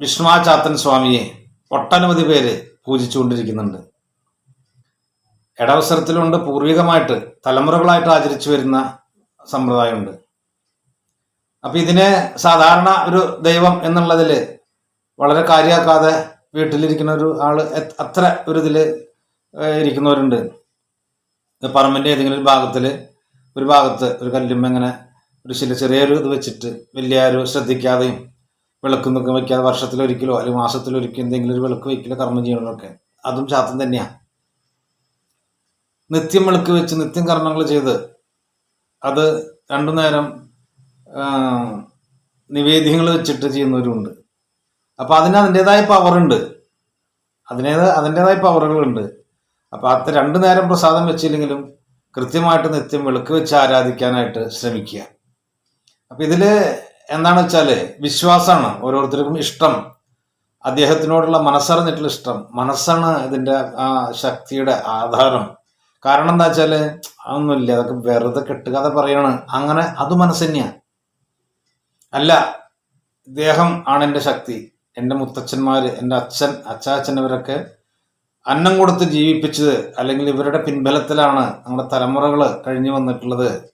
വിഷ്ണുവാചാത്തൻ സ്വാമിയെ ഒട്ടനവധി പേര് പൂജിച്ചുകൊണ്ടിരിക്കുന്നുണ്ട്. ഇടവസരത്തിലുണ്ട് പൂർവികമായിട്ട് തലമുറകളായിട്ട് ആചരിച്ചു വരുന്ന സമ്പ്രദായമുണ്ട്. അപ്പൊ ഇതിനെ സാധാരണ ഒരു ദൈവം എന്നുള്ളതിൽ വളരെ കാര്യമാക്കാതെ വീട്ടിലിരിക്കുന്ന ഒരു ആൾ അത്ര ഒരു ഇതിൽ ഇരിക്കുന്നവരുണ്ട്. പറമ്പിന്റെ ഏതെങ്കിലും ഒരു ഭാഗത്തിൽ ഒരു ഭാഗത്ത് ഒരു കല്ലുമ്മ ഇങ്ങനെ ഒരു ചില ചെറിയൊരു ഇത് വെച്ചിട്ട് വലിയ ഒരു ശ്രദ്ധിക്കാതെയും വിളക്കൊന്നൊക്കെ വെക്കാതെ വർഷത്തിലൊരിക്കലോ അല്ലെങ്കിൽ മാസത്തിലൊരിക്കലോ എന്തെങ്കിലും ഒരു വിളക്ക് വയ്ക്കില്ല കർമ്മം ചെയ്യണമൊക്കെ. അതും ശാസ്ത്രം തന്നെയാണ് നിത്യം വിളക്ക് വെച്ച് നിത്യം കർമ്മങ്ങൾ ചെയ്ത് അത് രണ്ടു നേരം നിവേദ്യങ്ങൾ വെച്ചിട്ട് ചെയ്യുന്നവരുണ്ട്. അപ്പോൾ അതിന് അതിന്റെതായ പവറുണ്ട് അതിനേത് അതിന്റെതായ പവറുകളുണ്ട് അപ്പോൾ അത് രണ്ടു നേരം പ്രസാദം വെച്ചില്ലെങ്കിലും കൃത്യമായിട്ട് നിത്യം വിളക്ക് വെച്ച് ആരാധിക്കാനായിട്ട് ശ്രമിക്കുക. അപ്പം ഇതിൽ എന്താണെന്ന് വെച്ചാൽ വിശ്വാസമാണ് ഓരോരുത്തർക്കും ഇഷ്ടം. അദ്ദേഹത്തിനോടുള്ള മനസ്സറിഞ്ഞിട്ടുള്ള ഇഷ്ടം. മനസ്സാണ് ഇതിന്റെ ആ ശക്തിയുടെ ആധാരം. കാരണം എന്താ വെച്ചാൽ അതൊന്നുമില്ല. അതൊക്കെ വെറുതെ കെട്ടുകഥ പറയാണ്. അങ്ങനെ അത് മനസ്സ് അല്ല ദേഹം ആണ് എന്റെ ശക്തി. എന്റെ മുത്തച്ഛന്മാര് എന്റെ അച്ഛൻ അച്ചാച്ചൻ ഇവരൊക്കെ അന്നം കൊടുത്ത് ജീവിപ്പിച്ചത് അല്ലെങ്കിൽ ഇവരുടെ പിൻബലത്തിലാണ് നമ്മുടെ തലമുറകൾ കഴിഞ്ഞു വന്നിട്ടുള്ളത്.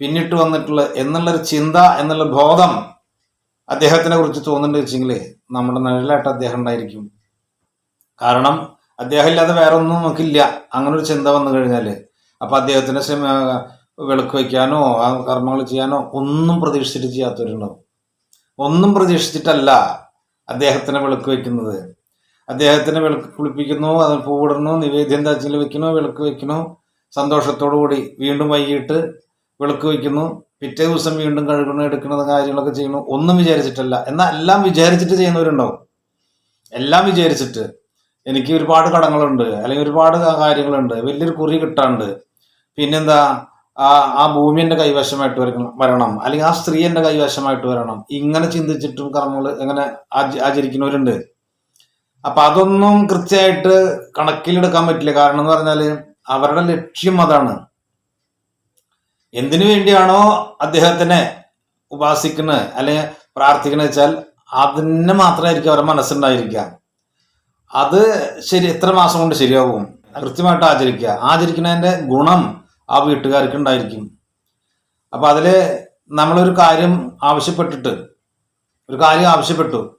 പിന്നിട്ട് വന്നിട്ടുള്ള എന്നുള്ളൊരു ചിന്ത എന്നുള്ള ബോധം അദ്ദേഹത്തിനെ കുറിച്ച് തോന്നുന്നുണ്ട് വെച്ചെങ്കിൽ നമ്മുടെ നിഴലായിട്ട് അദ്ദേഹം ഉണ്ടായിരിക്കും. കാരണം അദ്ദേഹം ഇല്ലാതെ വേറെ ഒന്നും നമുക്കില്ല. അങ്ങനെ ഒരു ചിന്ത വന്നു കഴിഞ്ഞാൽ അപ്പൊ അദ്ദേഹത്തിന് വിളക്ക് വയ്ക്കാനോ ആ കർമ്മങ്ങൾ ചെയ്യാനോ ഒന്നും പ്രതീക്ഷിച്ചിട്ട് ചെയ്യാത്തവരുണ്ടാവും. ഒന്നും പ്രതീക്ഷിച്ചിട്ടല്ല അദ്ദേഹത്തിന് വിളക്ക് വയ്ക്കുന്നത്. അദ്ദേഹത്തിന് വിളക്ക് കുളിപ്പിക്കുന്നു അത് പൂവിടുന്നു നിവേദ്യം താച്ചിൽ വെക്കണോ വിളക്ക് വയ്ക്കണോ സന്തോഷത്തോടു കൂടി വീണ്ടും വൈകിട്ട് വിളക്ക് വയ്ക്കുന്നു പിറ്റേ ദിവസം വീണ്ടും കഴുകണം എടുക്കുന്ന കാര്യങ്ങളൊക്കെ ചെയ്യുന്നു ഒന്നും വിചാരിച്ചിട്ടല്ല. എന്നാൽ എല്ലാം വിചാരിച്ചിട്ട് ചെയ്യുന്നവരുണ്ടാവും. എല്ലാം വിചാരിച്ചിട്ട്. എനിക്ക് ഒരുപാട് കടങ്ങളുണ്ട് അല്ലെങ്കിൽ ഒരുപാട് കാര്യങ്ങളുണ്ട് വലിയൊരു കുറി കിട്ടാണ്ട്. പിന്നെന്താ? ആ ആ ഭൂമി എന്റെ കൈവശമായിട്ട് വരണം. അല്ലെങ്കിൽ ആ സ്ത്രീ എന്റെ കൈവശമായിട്ട് വരണം. ഇങ്ങനെ ചിന്തിച്ചിട്ടും കർമ്മങ്ങൾ എങ്ങനെ ആച- ആചരിക്കുന്നവരുണ്ട്. അപ്പൊ അതൊന്നും കൃത്യമായിട്ട് കണക്കിലെടുക്കാൻ പറ്റില്ല. കാരണം എന്ന് പറഞ്ഞാൽ അവരുടെ ലക്ഷ്യം അതാണ്. എന്തിനു വേണ്ടിയാണോ അദ്ദേഹത്തിനെ ഉപാസിക്കുന്നത് അല്ലെങ്കിൽ പ്രാർത്ഥിക്കുന്നത് വെച്ചാൽ അതിന് മാത്രമായിരിക്കും അവരുടെ മനസ്സുണ്ടായിരിക്കുക. അത് ശരി എത്ര മാസം കൊണ്ട് ശരിയാവും കൃത്യമായിട്ട് ആചരിക്കുക. ആചരിക്കുന്നതിന്റെ ഗുണം ആ വീട്ടുകാർക്ക് ഉണ്ടായിരിക്കും. അപ്പൊ അതിൽ നമ്മളൊരു കാര്യം ആവശ്യപ്പെട്ടിട്ട് ഒരു കാര്യം ആവശ്യപ്പെട്ടു.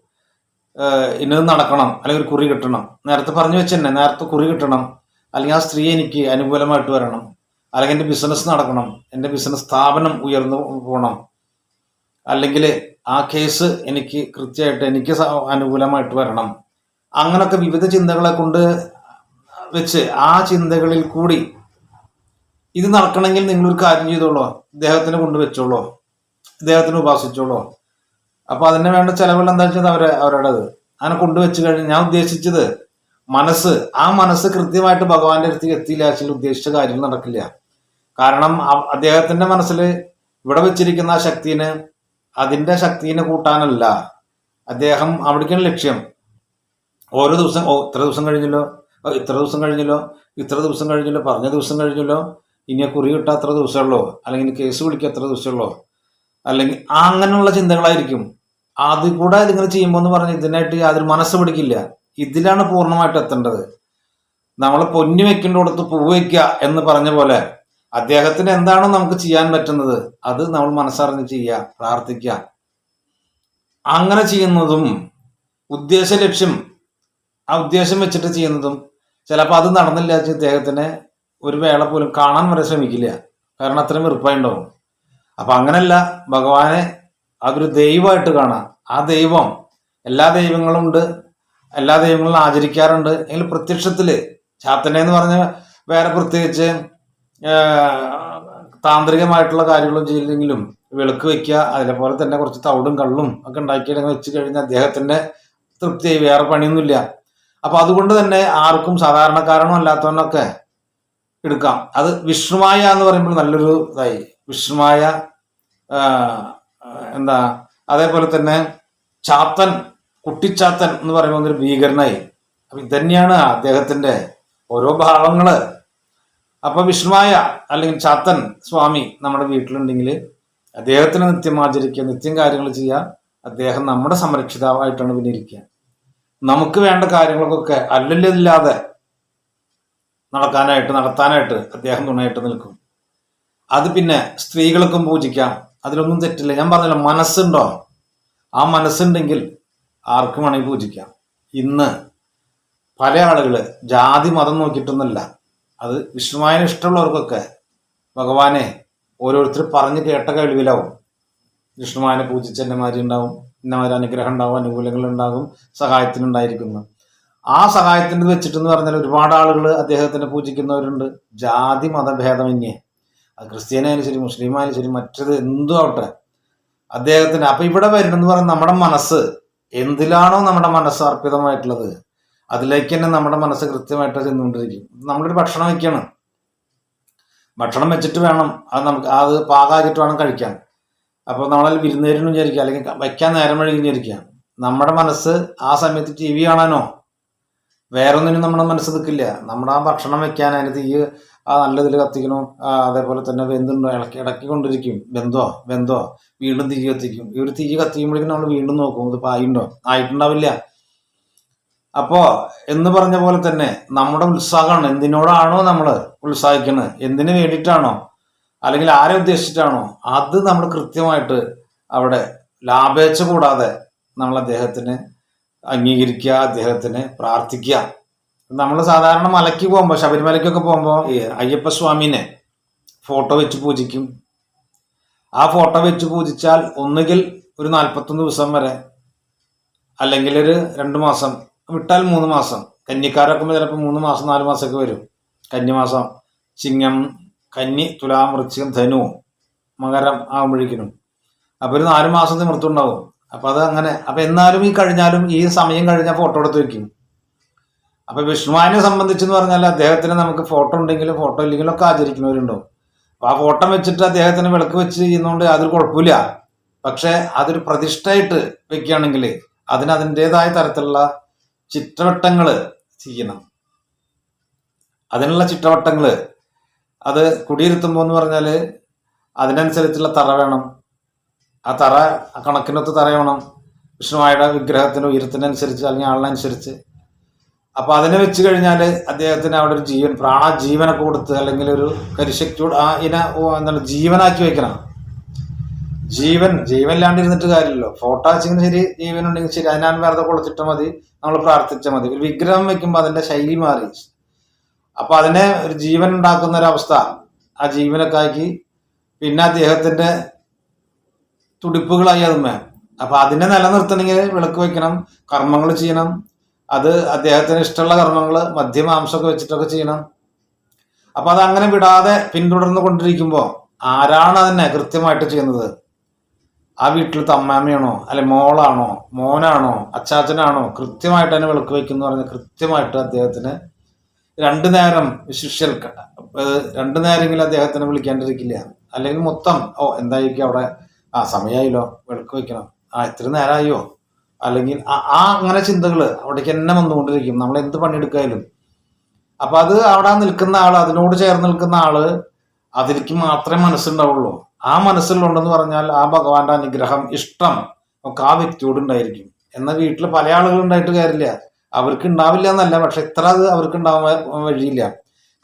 ഇന്നത് നടക്കണം അല്ലെങ്കിൽ ഒരു കുറി കിട്ടണം. നേരത്തെ പറഞ്ഞു വെച്ചെന്നെ നേരത്തെ കുറി കിട്ടണം. അല്ലെങ്കിൽ ആ സ്ത്രീ എനിക്ക് അനുകൂലമായിട്ട് വരണം. അല്ലെങ്കിൽ എന്റെ ബിസിനസ് നടക്കണം എന്റെ ബിസിനസ് സ്ഥാപനം ഉയർന്നു പോകണം. അല്ലെങ്കിൽ ആ കേസ് എനിക്ക് കൃത്യമായിട്ട് എനിക്ക് അനുകൂലമായിട്ട് വരണം. അങ്ങനൊക്കെ വിവിധ ചിന്തകളെ കൊണ്ട് വെച്ച് ആ ചിന്തകളിൽ കൂടി ഇത് നടക്കണമെങ്കിൽ നിങ്ങളൊരു കാര്യം ചെയ്തോളോ. ഇദ്ദേഹത്തിനെ കൊണ്ട് വെച്ചോളോ. ഇദ്ദേഹത്തിനെ ഉപാസിച്ചോളോ. അപ്പൊ അതിന് വേണ്ട ചിലവെല്ലാം എന്താ വെച്ചാൽ അവരെ അവരുടേത്. അങ്ങനെ കൊണ്ടുവച്ച് കഴിഞ്ഞ് ഞാൻ ഉദ്ദേശിച്ചത് മനസ്സ് ആ മനസ്സ് കൃത്യമായിട്ട് ഭഗവാന്റെ അടുത്ത് എത്തിയില്ല വെച്ചാൽ ഉദ്ദേശിച്ച കാര്യങ്ങൾ നടക്കില്ല. കാരണം അദ്ദേഹത്തിന്റെ മനസ്സിൽ ഇവിടെ വെച്ചിരിക്കുന്ന ആ ശക്തിനെ അതിന്റെ ശക്തിനെ കൂട്ടാനല്ല അദ്ദേഹം അവിടേക്കാണ് ലക്ഷ്യം. ഓരോ ദിവസം ഓ ഇത്ര ദിവസം കഴിഞ്ഞല്ലോ ഇത്ര ദിവസം കഴിഞ്ഞല്ലോ ഇത്ര ദിവസം കഴിഞ്ഞല്ലോ പറഞ്ഞ ദിവസം കഴിഞ്ഞല്ലോ ഇനി കുറി കിട്ടാൻ എത്ര ദിവസമുള്ളോ അല്ലെങ്കിൽ കേസ് വിളിക്കുക എത്ര ദിവസമുള്ളോ അല്ലെങ്കിൽ അങ്ങനെയുള്ള ചിന്തകളായിരിക്കും. അത് കൂടെ ഇതിങ്ങനെ ചെയ്യുമ്പോൾ എന്ന് പറഞ്ഞ് ഇതിനായിട്ട് യാതൊരു മനസ്സ് പിടിക്കില്ല ഇതിലാണ് പൂർണമായിട്ട് എത്തേണ്ടത്. നമ്മൾ പൊന്നു വെക്കേണ്ടടുത്ത് പൂവ് വയ്ക്കുക എന്ന് പറഞ്ഞ പോലെ അദ്ദേഹത്തിന് എന്താണോ നമുക്ക് ചെയ്യാൻ പറ്റുന്നത് അത് നമ്മൾ മനസ്സറിഞ്ഞ് ചെയ്യുക പ്രാർത്ഥിക്കുക. അങ്ങനെ ചെയ്യുന്നതും ഉദ്ദേശ ലക്ഷ്യം ആ ഉദ്ദേശം വെച്ചിട്ട് ചെയ്യുന്നതും ചിലപ്പോൾ അത് നടന്നില്ല വെച്ചാൽ ഇദ്ദേഹത്തിന് ഒരു വേള പോലും കാണാൻ വരെ ശ്രമിക്കില്ല. കാരണം അത്രയും വെറുപ്പായിണ്ടാവും. അപ്പൊ അങ്ങനല്ല ഭഗവാനെ അതൊരു ദൈവമായിട്ട് കാണാം. ആ ദൈവം എല്ലാ ദൈവങ്ങളും ഉണ്ട് എല്ലാ ദൈവങ്ങളും ആചരിക്കാറുണ്ട്. എങ്കിൽ പ്രത്യക്ഷത്തിൽ ചാത്തനെ എന്ന് പറഞ്ഞ വേറെ പ്രത്യേകിച്ച് താന്ത്രികമായിട്ടുള്ള കാര്യങ്ങളും ചെയ്തില്ലെങ്കിലും വിളക്ക് വെക്കുക അതേപോലെ തന്നെ കുറച്ച് തവിടും കള്ളും ഒക്കെ ഉണ്ടാക്കിയിട്ട് വെച്ച് കഴിഞ്ഞാൽ അദ്ദേഹത്തിന്റെ തൃപ്തിയായി വേറെ പണിയൊന്നുമില്ല. അപ്പൊ അതുകൊണ്ട് തന്നെ ആർക്കും സാധാരണക്കാരനോ അല്ലാത്തവനൊക്കെ എടുക്കാം. അത് വിഷ്ണുമായ എന്ന് പറയുമ്പോൾ നല്ലൊരു ഇതായി. വിഷ്ണുമായ എന്താ അതേപോലെ തന്നെ ചാത്തൻ കുട്ടിച്ചാത്തൻ എന്ന് പറയുമ്പോൾ ഒരു ഭീകരനായി. അപ്പൊ ഇതന്നെയാണ് അദ്ദേഹത്തിന്റെ ഓരോ ഭാവങ്ങൾ. അപ്പൊ വിഷ്ണുവായ അല്ലെങ്കിൽ ചാത്തൻ സ്വാമി നമ്മുടെ വീട്ടിലുണ്ടെങ്കിൽ അദ്ദേഹത്തിന് നിത്യം ആചരിക്കുക നിത്യം കാര്യങ്ങൾ ചെയ്യുക അദ്ദേഹം നമ്മുടെ സംരക്ഷിതാവായിട്ടാണ് പിന്നെ ഇരിക്കുക. നമുക്ക് വേണ്ട കാര്യങ്ങൾക്കൊക്കെ അല്ലല്ലില്ലാതെ നടക്കാനായിട്ട് നടത്താനായിട്ട് അദ്ദേഹം തുണയായിട്ട് നിൽക്കും. അത് പിന്നെ സ്ത്രീകൾക്കും പൂജിക്കാം. അതിലൊന്നും തെറ്റില്ല. ഞാൻ പറഞ്ഞല്ലോ മനസ്സുണ്ടോ? ആ മനസ്സുണ്ടെങ്കിൽ ആർക്കും വേണമെങ്കിൽ പൂജിക്കാം. ഇന്ന് പല ആളുകൾ ജാതി മതം നോക്കിയിട്ടൊന്നുമല്ല. അത് വിഷ്ണുവായന ഇഷ്ടമുള്ളവർക്കൊക്കെ ഭഗവാനെ ഓരോരുത്തർ പറഞ്ഞ് കേട്ട കഴിവിലാവും വിഷ്ണുവായനെ പൂജിച്ച ഉണ്ടാവും ഇന്നമാരി അനുഗ്രഹം ഉണ്ടാവും അനുകൂലങ്ങൾ ഉണ്ടാകും സഹായത്തിനുണ്ടായിരിക്കുന്നു ആ സഹായത്തിന് വെച്ചിട്ടെന്ന് പറഞ്ഞാൽ ഒരുപാട് ആളുകൾ അദ്ദേഹത്തിനെ പൂജിക്കുന്നവരുണ്ട്. ജാതി മതഭേദമന്യേ. അത് ക്രിസ്ത്യാനായാലും ശരി മുസ്ലിം ആയാലും ശരി മറ്റത് എന്തും ആവട്ടെ. അദ്ദേഹത്തിന് അപ്പൊ ഇവിടെ വരണമെന്ന് പറഞ്ഞാൽ നമ്മുടെ മനസ്സ് എന്തിലാണോ നമ്മുടെ മനസ്സ് അർപ്പിതമായിട്ടുള്ളത്? അതിലേക്ക് തന്നെ നമ്മുടെ മനസ്സ് കൃത്യമായിട്ട് ചെന്നുകൊണ്ടിരിക്കും. നമ്മളൊരു ഭക്ഷണം വയ്ക്കണം ഭക്ഷണം വെച്ചിട്ട് വേണം. അത് നമുക്ക് അത് പാകാക്കിയിട്ട് വേണം കഴിക്കാൻ. അപ്പോൾ നമ്മളത് വിരുന്നേരിനും വിചാരിക്കുക. അല്ലെങ്കിൽ വയ്ക്കാൻ നേരം വഴി വിചാരിക്കുക. നമ്മുടെ മനസ്സ് ആ സമയത്ത് ടി വി കാണാനോ വേറൊന്നിനും നമ്മുടെ മനസ്സ് നിൽക്കില്ല. നമ്മുടെ ആ ഭക്ഷണം വെക്കാൻ അതിന് തീ ആ നല്ലതിൽ കത്തിക്കണം? അതേപോലെ തന്നെ വെന്തുണ്ടോ? ഇളക്കി ഇടക്കി കൊണ്ടിരിക്കും. വെന്തോ? വെന്തോ? വീണ്ടും തീ കത്തിക്കും. ഈ ഒരു തീ കത്തിക്കുമ്പോഴേക്കും നമ്മൾ വീണ്ടും നോക്കും. ഇത് പായുണ്ടോ? ആയിട്ടുണ്ടാവില്ല. അപ്പോ എന്ന് പറഞ്ഞ പോലെ തന്നെ നമ്മുടെ ഉത്സാഹമാണ്. എന്തിനോടാണോ നമ്മൾ ഉത്സാഹിക്കുന്നത് എന്തിനു വേണ്ടിയിട്ടാണോ? അല്ലെങ്കിൽ ആരെ ഉദ്ദേശിച്ചിട്ടാണോ? അത് നമ്മൾ കൃത്യമായിട്ട് അവിടെ ലാഭേച്ഛ കൂടാതെ നമ്മൾ അദ്ദേഹത്തിന് അംഗീകരിക്കുക അദ്ദേഹത്തിന് പ്രാർത്ഥിക്കുക. നമ്മൾ സാധാരണ മലയ്ക്ക് പോകുമ്പോൾ ശബരിമലയ്ക്കൊക്കെ പോകുമ്പോൾ അയ്യപ്പ സ്വാമീനെ ഫോട്ടോ വെച്ച് പൂജിക്കും. ആ ഫോട്ടോ വെച്ച് പൂജിച്ചാൽ ഒന്നുകിൽ ഒരു നാൽപ്പത്തൊന്ന് ദിവസം വരെ അല്ലെങ്കിൽ ഒരു രണ്ട് മാസം വിട്ടാൽ മൂന്ന് മാസം. കന്നിക്കാരൊക്കെ ചിലപ്പോൾ മൂന്ന് മാസം നാല് മാസമൊക്കെ വരും. കന്നിമാസം ചിങ്ങം കന്നി തുലാം വൃശ്ചികം ധനു മകരം ആകുമ്പോഴേക്കിനും അപ്പോൾ ഒരു നാല് മാസം മൃത്തുണ്ടാവും അപ്പൊ അത് അങ്ങനെ അപ്പൊ എന്നാലും ഈ കഴിഞ്ഞാലും ഈ സമയം കഴിഞ്ഞാൽ ഫോട്ടോ എടുത്ത് വെക്കും. അപ്പൊ വിഷ്ണുവാനെ സംബന്ധിച്ചെന്ന് പറഞ്ഞാൽ അദ്ദേഹത്തിന് നമുക്ക് ഫോട്ടോ ഉണ്ടെങ്കിലും ഫോട്ടോ ഇല്ലെങ്കിലും ഒക്കെ ആചരിക്കുന്നവരുണ്ടാവും. അപ്പൊ ആ ഫോട്ടോ വെച്ചിട്ട് അദ്ദേഹത്തിന് വിളക്ക് വെച്ച് ചെയ്യുന്നതുകൊണ്ട് അതൊരു കുഴപ്പമില്ല പക്ഷെ അതൊരു പ്രതിഷ്ഠയായിട്ട് വെക്കുകയാണെങ്കിൽ അതിന് അതിന്റെതായ തരത്തിലുള്ള ചിത്രവട്ടങ്ങൾ ചെയ്യണം. അതിനുള്ള ചിത്രവട്ടങ്ങൾ അത് കുടിയിരുത്തുമ്പോൾ എന്ന് പറഞ്ഞാൽ അതിനനുസരിച്ചുള്ള തറ വേണം. ആ തറ കണക്കിനൊത്ത് തറ വേണം. വിഷ്ണുവായുടെ വിഗ്രഹത്തിന്റെ ഉയരത്തിനനുസരിച്ച് അല്ലെങ്കിൽ ആളിനനുസരിച്ച്. അപ്പോൾ അതിനെ വെച്ച് കഴിഞ്ഞാൽ അദ്ദേഹത്തിന് അവിടെ ഒരു ജീവൻ പ്രാണ ജീവനൊക്കെ കൊടുത്ത് അല്ലെങ്കിൽ ഒരു കരിശക്തിയോട് ആ ഇന എന്താണ് ജീവനാക്കി വെക്കണം. ജീവൻ ജീവൻ ഇല്ലാണ്ടിരുന്നിട്ട് കാര്യമല്ലോ ഫോട്ടോ വെച്ചെങ്കിലും ശരി ജീവൻ ഉണ്ടെങ്കിൽ ശരി. അതിനാൻ വെറുതെ കൊളുത്തിട്ടാൽ മതി. നമ്മൾ പ്രാർത്ഥിച്ചാൽ മതി. ഒരു വിഗ്രഹം വെക്കുമ്പോൾ അതിന്റെ ശൈലി മാറി. അപ്പൊ അതിനെ ഒരു ജീവൻ ഉണ്ടാക്കുന്ന ഒരു അവസ്ഥ. ആ ജീവനൊക്കെ ആക്കി പിന്നെ അദ്ദേഹത്തിന്റെ തുടിപ്പുകളായി അതുമേ അപ്പൊ അതിനെ നിലനിർത്തണമെങ്കിൽ വിളക്ക് വെക്കണം കർമ്മങ്ങൾ ചെയ്യണം. അത് അദ്ദേഹത്തിന് ഇഷ്ടമുള്ള കർമ്മങ്ങൾ മധ്യമാംസമൊക്കെ വെച്ചിട്ടൊക്കെ ചെയ്യണം. അപ്പൊ അത് അങ്ങനെ വിടാതെ പിന്തുടർന്ന് കൊണ്ടിരിക്കുമ്പോൾ ആരാണ് അതിനെ കൃത്യമായിട്ട് ചെയ്യുന്നത്? ആ വീട്ടിലത്തെ അമ്മാമ്മയാണോ അല്ലെ മോളാണോ? മോനാണോ? അച്ചാച്ചനാണോ? കൃത്യമായിട്ട് തന്നെ വിളക്ക് വയ്ക്കുന്നു പറഞ്ഞ് കൃത്യമായിട്ട് അദ്ദേഹത്തിന് രണ്ടു നേരം ശിഷ്യർക്ക് ഏഹ് രണ്ടു നേരമെങ്കിലും അദ്ദേഹത്തിനെ വിളിക്കാണ്ടിരിക്കില്ല. അല്ലെങ്കിൽ മൊത്തം ഓ എന്തായിരിക്കും അവിടെ? ആ സമയമായില്ലോ വിളക്ക് വയ്ക്കണം. ആ ഇത്ര നേരമായോ അല്ലെങ്കിൽ ആ- അങ്ങനെ ചിന്തകൾ അവിടേക്ക് തന്നെ വന്നുകൊണ്ടിരിക്കും. നമ്മൾ എന്ത് പണിയെടുക്കായാലും. അപ്പൊ അത് അവിടെ നിൽക്കുന്ന ആൾ അതിനോട് ചേർന്ന് നിൽക്കുന്ന ആൾ അതിലേക്ക് മാത്രമേ മനസ്സുണ്ടാവുള്ളൂ. ആ മനസ്സിലുണ്ടെന്ന് പറഞ്ഞാൽ ആ ഭഗവാന്റെ അനുഗ്രഹം ഇഷ്ടം ഒക്കെ ആ വ്യക്തിയോട് ഉണ്ടായിരിക്കും എന്നാൽ വീട്ടിൽ പല ആളുകൾ ഉണ്ടായിട്ട് കാര്യമില്ല. അവർക്ക് ഉണ്ടാവില്ല എന്നല്ല പക്ഷെ ഇത്ര അത് അവർക്ക് ഉണ്ടാവാൻ വഴിയില്ല.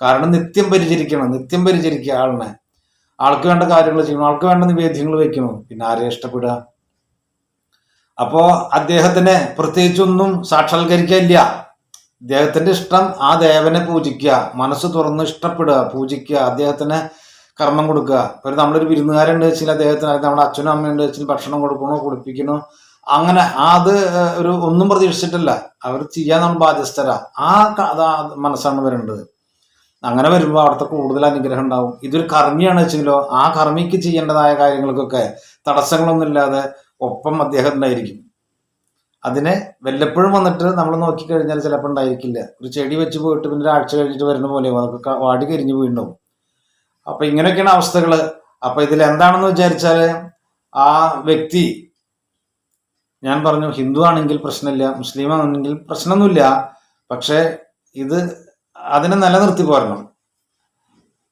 കാരണം നിത്യം പരിചരിക്കണം നിത്യം പരിചരിക്കുക ആളിനെ. ആൾക്ക് വേണ്ട കാര്യങ്ങൾ ചെയ്യണം ആൾക്ക് വേണ്ട നിവേദ്യങ്ങൾ വെക്കണം പിന്നെ ആരെ ഇഷ്ടപ്പെടുക? അപ്പോ അദ്ദേഹത്തിനെ പ്രത്യേകിച്ചൊന്നും സാക്ഷാത്കരിക്കില്ല അദ്ദേഹത്തിന്റെ ഇഷ്ടം ആ ദേവനെ പൂജിക്കുക മനസ്സ് തുറന്ന് ഇഷ്ടപ്പെടുക പൂജിക്കുക. അദ്ദേഹത്തിന് കർമ്മം കൊടുക്കുക. ഒരു നമ്മളൊരു വിരുന്നുകാരുണ്ട് വെച്ചാൽ അദ്ദേഹത്തിന് നമ്മുടെ അച്ഛനും അമ്മയുണ്ട് വെച്ചാൽ ഭക്ഷണം കൊടുക്കണോ കുടിപ്പിക്കണോ അങ്ങനെ അത് ഒരു ഒന്നും പ്രതീക്ഷിച്ചിട്ടില്ല. അവർ ചെയ്യാൻ നമ്മൾ ബാധ്യസ്ഥരാ. ആ മനസ്സാണ് വരേണ്ടത്. അങ്ങനെ വരുമ്പോൾ അവിടുത്തെ കൂടുതൽ അനുഗ്രഹം ഉണ്ടാവും. ഇതൊരു കർമ്മിയാണ് വെച്ചെങ്കിലോ ആ കർമ്മിക്ക് ചെയ്യേണ്ടതായ കാര്യങ്ങൾക്കൊക്കെ തടസ്സങ്ങളൊന്നുമില്ലാതെ ഒപ്പം അദ്ദേഹം ഉണ്ടായിരിക്കും. അതിനെ വല്ലപ്പോഴും വന്നിട്ട് നമ്മൾ നോക്കിക്കഴിഞ്ഞാൽ ചിലപ്പോൾ ഉണ്ടായിരിക്കില്ല. ഒരു ചെടി വെച്ച് പോയിട്ട് പിന്നെ ഒരാഴ്ച കഴിഞ്ഞിട്ട് വരുന്ന പോലെ അതൊക്കെ വാടി കരിഞ്ഞു പോയിട്ടുണ്ടാവും അപ്പൊ ഇങ്ങനെയൊക്കെയാണ് അവസ്ഥകൾ അപ്പൊ ഇതിൽ എന്താണെന്ന് വിചാരിച്ചാൽ ആ വ്യക്തി ഞാൻ പറഞ്ഞു ഹിന്ദു ആണെങ്കിൽ പ്രശ്നമില്ല മുസ്ലിം ആണെങ്കിൽ പ്രശ്നമൊന്നുമില്ല പക്ഷെ ഇത് അതിനെ നിലനിർത്തി പോരണം.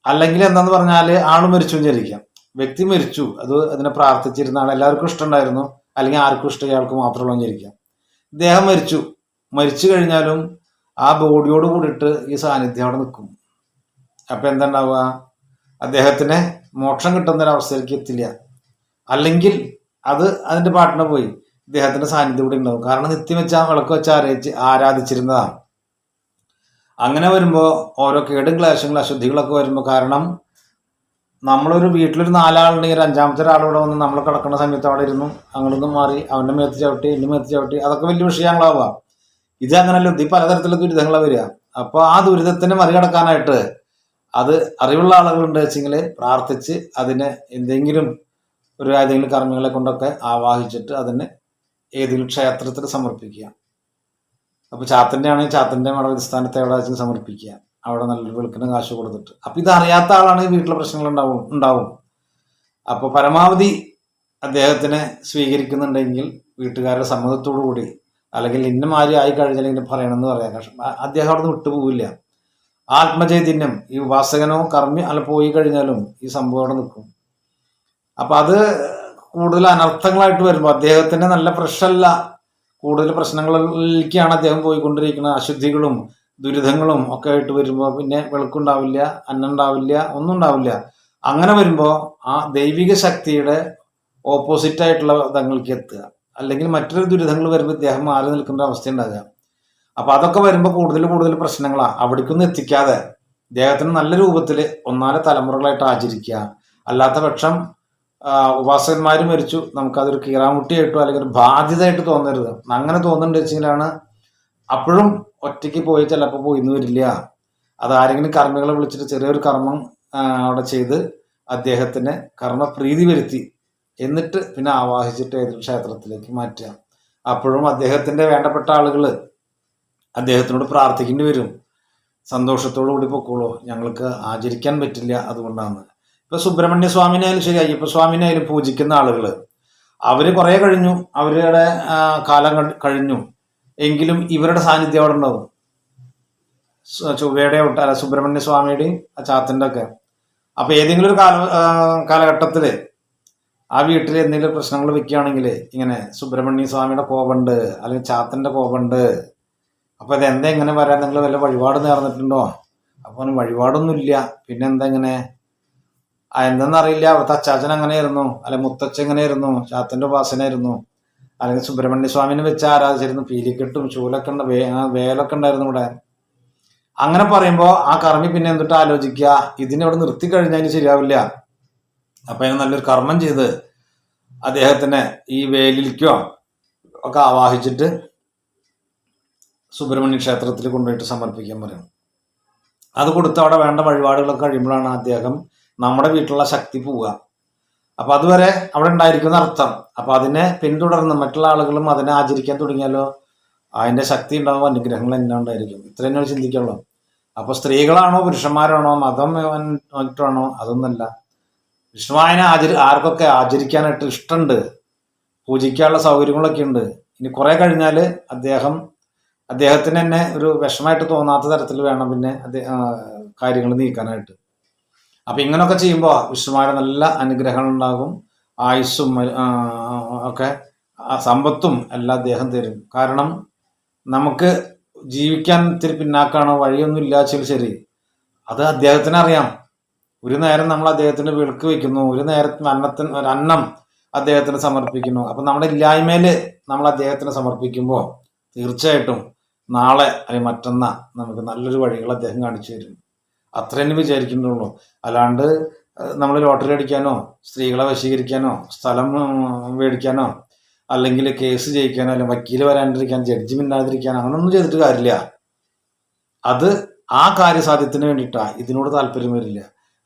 അല്ലെങ്കിൽ എന്താന്ന് പറഞ്ഞാൽ ആൾ മരിച്ചു വിചാരിക്കാം. വ്യക്തി മരിച്ചു അത് അതിനെ പ്രാർത്ഥിച്ചിരുന്ന ആൾ എല്ലാവർക്കും ഇഷ്ടമുണ്ടായിരുന്നു അല്ലെങ്കിൽ ആർക്കും ഇഷ്ടം ഇയാൾക്ക് മാത്രമുള്ള വിചാരിക്കാം. ഇദ്ദേഹം മരിച്ചു. മരിച്ചു കഴിഞ്ഞാലും ആ ബോഡിയോട് കൂടിയിട്ട് ഈ സാന്നിധ്യം അവിടെ നിൽക്കും. അപ്പം എന്താ ഉണ്ടാവുക അദ്ദേഹത്തിന് മോക്ഷം കിട്ടുന്ന ഒരു അവസ്ഥയിലേക്ക് എത്തില്ല. അല്ലെങ്കിൽ അത് അതിന്റെ പാട്ടിന് പോയി. അദ്ദേഹത്തിന്റെ സാന്നിധ്യം ഇവിടെ ഉണ്ടാവും. കാരണം നിത്യം വെച്ച വിളക്ക് വെച്ച് ആരാച്ച് ആരാധിച്ചിരുന്നതാണ്. അങ്ങനെ വരുമ്പോൾ ഓരോ കേടും ക്ലേശങ്ങളും അശുദ്ധികളൊക്കെ വരുമ്പോൾ കാരണം നമ്മളൊരു വീട്ടിലൊരു നാലാളുണ്ടെങ്കിൽ ഒരു അഞ്ചാമത്തെ ഒരാളിവിടെ വന്ന് നമ്മൾ കിടക്കുന്ന സമയത്ത് അവിടെ ഇരുന്നു അങ്ങോട്ടൊന്നും മാറി അവന്റെ മേത്ത് ചവിട്ടി എന്റെ മേത്ത് ചവിട്ടി അതൊക്കെ വലിയ വിഷയങ്ങളാവുക ഇത് അങ്ങനല്ല ഇത് പലതരത്തിലുള്ള ദുരിതങ്ങളാണ് വരിക. അപ്പോൾ ആ ദുരിതത്തിനെ മറികടക്കാനായിട്ട് അത് അറിവുള്ള ആളുകളുണ്ട് വെച്ചെങ്കിൽ പ്രാർത്ഥിച്ച് അതിനെ എന്തെങ്കിലും ഒരു ഏതെങ്കിലും കർമ്മികളെ കൊണ്ടൊക്കെ ആവാഹിച്ചിട്ട് അതിനെ ഏതെങ്കിലും ക്ഷേത്രത്തിൽ സമർപ്പിക്കുക. അപ്പോൾ ചാത്തന്റെ ആണെങ്കിൽ ചാത്തന്റെ മടവസ്ഥാനത്ത് എവിടെ വെച്ച് സമർപ്പിക്കുക. അവിടെ നല്ലൊരു വെളുക്കിന് കാശ് കൊടുത്തിട്ട്. അപ്പം ഇത് അറിയാത്ത ആളാണെങ്കിൽ വീട്ടിലെ പ്രശ്നങ്ങൾ ഉണ്ടാവും ഉണ്ടാവും. അപ്പോൾ പരമാവധി അദ്ദേഹത്തിനെ സ്വീകരിക്കുന്നുണ്ടെങ്കിൽ വീട്ടുകാരുടെ സമ്മതത്തോടു കൂടി അല്ലെങ്കിൽ ഇന്ന മാതിരി ആയി കഴിഞ്ഞാൽ ഇങ്ങനെ പറയണമെന്ന് പറയാം. പക്ഷെ അദ്ദേഹം അവിടെ നിന്ന് വിട്ടുപോകില്ല ആത്മചൈതന്യം ഈ ഉപാസകനോ കർമ്മി അല്ല പോയി കഴിഞ്ഞാലും ഈ സംഭവം അവിടെ നിൽക്കും. അപ്പൊ അത് കൂടുതൽ അനർത്ഥങ്ങളായിട്ട് വരുമ്പോൾ അദ്ദേഹത്തിന് നല്ല ഫ്രഷല്ല കൂടുതൽ പ്രശ്നങ്ങളിലേക്കാണ് അദ്ദേഹം പോയിക്കൊണ്ടിരിക്കുന്നത്. അശുദ്ധികളും ദുരിതങ്ങളും ഒക്കെ ആയിട്ട് വരുമ്പോൾ പിന്നെ വെളുക്കുണ്ടാവില്ല അന്നുണ്ടാവില്ല ഒന്നും ഉണ്ടാവില്ല. അങ്ങനെ വരുമ്പോൾ ആ ദൈവിക ശക്തിയുടെ ഓപ്പോസിറ്റ് ആയിട്ടുള്ള ഇതങ്ങൾക്ക് എത്തുക. അല്ലെങ്കിൽ മറ്റൊരു ദുരിതങ്ങൾ വരുമ്പോൾ ഇദ്ദേഹം മാറി നിൽക്കേണ്ട അവസ്ഥ ഉണ്ടാകുക. അപ്പൊ അതൊക്കെ വരുമ്പോൾ കൂടുതൽ കൂടുതൽ പ്രശ്നങ്ങളാണ് അവിടേക്കൊന്നും എത്തിക്കാതെ ദേഹത്തിന് നല്ല രൂപത്തിൽ ഒന്നാല തലമുറകളായിട്ട് ആചരിക്കുക. അല്ലാത്ത പക്ഷം ഉപാസകന്മാർ മരിച്ചു. നമുക്കതൊരു കീറാമുട്ടിയായിട്ടോ അല്ലെങ്കിൽ ഒരു ബാധ്യതയായിട്ട് തോന്നരുത്. അങ്ങനെ തോന്നുന്നുണ്ട് വെച്ചെങ്കിലാണ് അപ്പോഴും ഒറ്റയ്ക്ക് പോയി ചിലപ്പോൾ പോയിന്ന് വരില്ല. അത് ആരെങ്കിലും കർമ്മികളെ വിളിച്ചിട്ട് ചെറിയൊരു കർമ്മം അവിടെ ചെയ്ത് അദ്ദേഹത്തിന് കർമ്മപ്രീതി വരുത്തി എന്നിട്ട് പിന്നെ ആവാഹിച്ചിട്ട് ഏതൊരു ക്ഷേത്രത്തിലേക്ക് മാറ്റുക. അപ്പോഴും അദ്ദേഹത്തിന്റെ വേണ്ടപ്പെട്ട ആളുകൾ അദ്ദേഹത്തിനോട് പ്രാർത്ഥിക്കേണ്ടി വരും. സന്തോഷത്തോടു കൂടി പൊക്കോളൂ. ഞങ്ങൾക്ക് ആചരിക്കാൻ പറ്റില്ല അതുകൊണ്ടാണ്. ഇപ്പൊ സുബ്രഹ്മണ്യ സ്വാമിനായാലും ശരി അയ്യപ്പ സ്വാമിനായാലും പൂജിക്കുന്ന ആളുകൾ അവർ കുറെ കഴിഞ്ഞു. അവരുടെ കാലം കഴിഞ്ഞു. എങ്കിലും ഇവരുടെ സാന്നിധ്യം അവിടെ ഉണ്ടാവും. ചൊവ്വയുടെ ഒട്ട- അല്ല സുബ്രഹ്മണ്യ സ്വാമിയുടെയും ആ ചാത്തിന്റെ ഒക്കെ. അപ്പൊ ഏതെങ്കിലും ഒരു കാല കാലഘട്ടത്തിൽ ആ വീട്ടിൽ എന്തെങ്കിലും പ്രശ്നങ്ങൾ വെക്കുകയാണെങ്കിൽ ഇങ്ങനെ സുബ്രഹ്മണ്യ സ്വാമിയുടെ കോപമുണ്ട് അല്ലെങ്കിൽ ചാത്തന്റെ കോപമുണ്ട് അപ്പൊ അതെന്താ ഇങ്ങനെ വരാൻ നിങ്ങൾ വല്ല വഴിപാട് നേർന്നിട്ടുണ്ടോ? അപ്പൊ അവന് വഴിപാടൊന്നുമില്ല. പിന്നെ എന്താ ഇങ്ങനെ? ആ എന്തെന്നറിയില്ല അവിടുത്തെ അച്ചാച്ചൻ അങ്ങനെയായിരുന്നു. അല്ലെ മുത്തച്ഛൻ എങ്ങനെയായിരുന്നു ചാത്തന്റെ ഉപാസനായിരുന്നു അല്ലെങ്കിൽ സുബ്രഹ്മണ്യ സ്വാമിനെ വെച്ച് ആരാധിച്ചിരുന്നു. പീലിക്കെട്ടും ചൂലൊക്കെ ഉണ്ട്. വേ വേലൊക്കെ ഉണ്ടായിരുന്നു ഇവിടെ. അങ്ങനെ പറയുമ്പോൾ ആ കർമ്മി പിന്നെ എന്തിട്ട് ആലോചിക്കുക? ഇതിനിവിടെ നിർത്തി കഴിഞ്ഞാൽ ശരിയാവില്ല. അപ്പൊ അതിന് നല്ലൊരു കർമ്മം ചെയ്ത് അദ്ദേഹത്തിനെ ഈ വേലിലേക്കോ ഒക്കെ ആവാഹിച്ചിട്ട് സുബ്രഹ്മണ്യ ക്ഷേത്രത്തിൽ കൊണ്ടുപോയിട്ട് സമർപ്പിക്കാൻ പറയണം. അത് കൊടുത്ത് അവിടെ വേണ്ട വഴിപാടുകളൊക്കെ കഴിയുമ്പോഴാണ് അദ്ദേഹം നമ്മുടെ വീട്ടിലുള്ള ശക്തി പോവുക. അപ്പൊ അതുവരെ അവിടെ ഉണ്ടായിരിക്കുന്ന അർത്ഥം. അപ്പൊ അതിനെ പിന്തുടർന്ന് മറ്റുള്ള ആളുകളും അതിനെ ആചരിക്കാൻ തുടങ്ങിയാലോ? അതിന്റെ ശക്തി ഉണ്ടാവും അനുഗ്രഹങ്ങൾ എന്നെ ഉണ്ടായിരിക്കും. ഇത്ര തന്നെ ചിന്തിക്കുള്ളൂ. അപ്പൊ സ്ത്രീകളാണോ പുരുഷന്മാരാണോ മതം നോക്കിയിട്ടാണോ അതൊന്നല്ല. വിഷ്ണുവായനെ ആചരി ആർക്കൊക്കെ ആചരിക്കാനായിട്ട് ഇഷ്ടമുണ്ട് പൂജിക്കാനുള്ള സൗകര്യങ്ങളൊക്കെ ഉണ്ട്. ഇനി കുറേ കഴിഞ്ഞാൽ അദ്ദേഹം അദ്ദേഹത്തിന് തന്നെ ഒരു വിഷമായിട്ട് തോന്നാത്ത തരത്തിൽ വേണം പിന്നെ കാര്യങ്ങൾ നീക്കാനായിട്ട്. അപ്പൊ ഇങ്ങനെയൊക്കെ ചെയ്യുമ്പോൾ വിഷ്ണുമാരുടെ നല്ല അനുഗ്രഹങ്ങൾ ഉണ്ടാകും. ആയുസ്സും ഒക്കെ സമ്പത്തും എല്ലാം അദ്ദേഹം തരും. കാരണം നമുക്ക് ജീവിക്കാൻ ഇത്തിരി പിന്നാക്കാണോ വഴിയൊന്നും ഇല്ലാച്ചാൽ ശരി. അത് അദ്ദേഹത്തിന് അറിയാം ഒരു നേരം നമ്മൾ അദ്ദേഹത്തിന് വിളക്ക് വെക്കുന്നു. ഒരു നേരത്തിന് അന്നത്തിന് ഒരു അന്നം അദ്ദേഹത്തിന് സമർപ്പിക്കുന്നു. അപ്പൊ നമ്മുടെ ഇല്ലായ്മയിൽ നമ്മൾ അദ്ദേഹത്തിന് സമർപ്പിക്കുമ്പോൾ തീർച്ചയായിട്ടും നാളെ അല്ലെങ്കിൽ മറ്റന്നാ നമുക്ക് നല്ലൊരു വഴികൾ അദ്ദേഹം കാണിച്ചു തരും. അത്ര തന്നെ വിചാരിക്കുന്നുള്ളൂ. അല്ലാണ്ട് നമ്മൾ ലോട്ടറി അടിക്കാനോ സ്ത്രീകളെ വശീകരിക്കാനോ സ്ഥലം മേടിക്കാനോ അല്ലെങ്കിൽ കേസ് ജയിക്കാനോ അല്ലെങ്കിൽ വക്കീൽ വരാണ്ടിരിക്കാൻ ജഡ്ജി മിണ്ടാതിരിക്കാനോ അങ്ങനൊന്നും ചെയ്തിട്ട് കാര്യമില്ല. അത് ആ കാര്യസാധ്യത്തിന് വേണ്ടിയിട്ടാ ഇതിനോട് താല്പര്യം വരില്ല.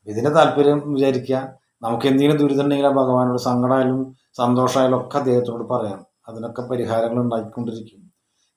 ഇതിനെ താല്പര്യം വിചാരിക്കുക നമുക്ക് എന്തെങ്കിലും ദുരിതം ഉണ്ടെങ്കിൽ ആ ഭഗവാനോട് സങ്കടമായാലും സന്തോഷമായാലും ഒക്കെ അദ്ദേഹത്തോട് പറയാം. അതിനൊക്കെ പരിഹാരങ്ങൾ ഉണ്ടാക്കിക്കൊണ്ടിരിക്കും